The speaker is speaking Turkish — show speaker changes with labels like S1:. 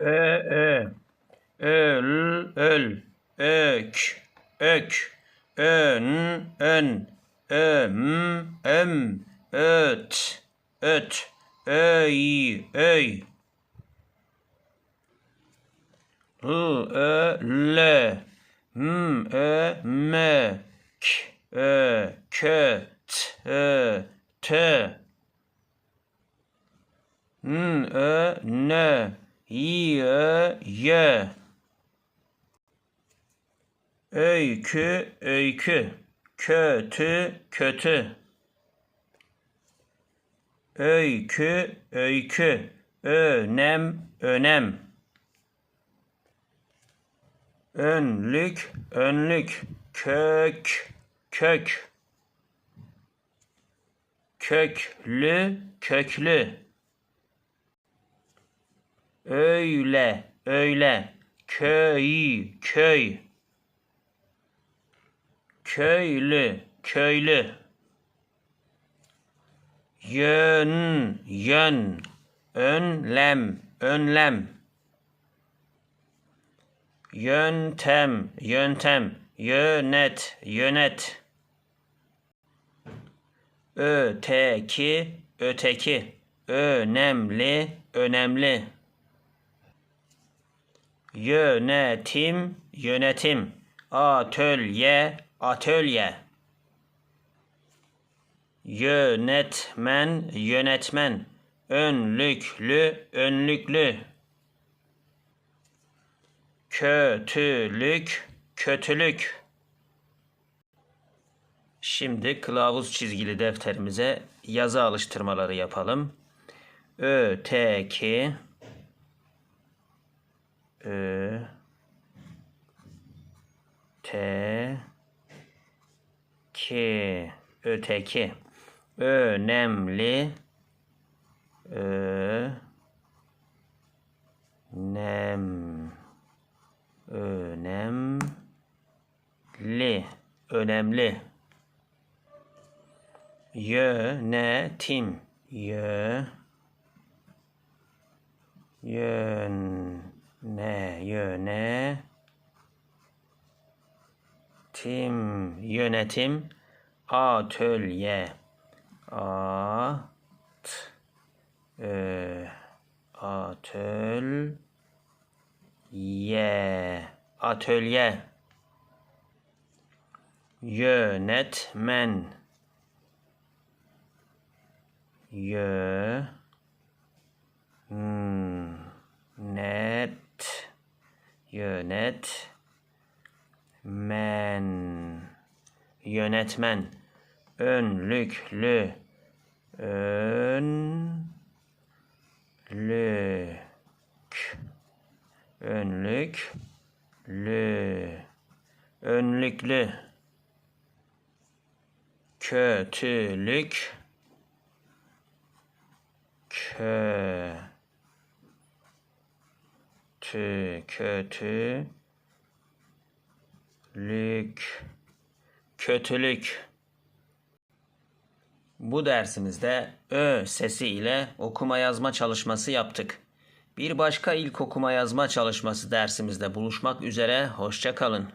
S1: e e öl öl ök ök ön ön öm öm öt öt öy öy L ö l m ö m k ö kö t ö t. N ö n y ö y öykü öykü. Kötü kötü. Öykü öykü. Önem önem. Önlük önlük. Kök kök. Köklü köklü öyle öyle. Köy köy. Köylü köylü. Yön yön. Önlem önlem. Yöntem yöntem. Yönet yönet. Öteki öteki. Önemli önemli yönetim yönetim. Atölye atölye. Yönetmen yönetmen. Önlüklü önlüklü. Kötülük kötülük. Şimdi kılavuz çizgili defterimize yazı alıştırmaları yapalım. Öteki Ö T Ki Öteki. Önemli. Ö Nem. Önemli. Önemli. Yönetim. Yö Yöne Yöne Tim Yönetim Atölye At Ö Atölye Atölye Yönetmen Yö net yönet men yönetmen önlüklü önlük önlüklü önlüklü kötülük kö tü kötü lük kötülük bu dersimizde ö sesi ile okuma yazma çalışması yaptık. Bir başka ilk okuma yazma çalışması dersimizde buluşmak üzere hoşça kalın.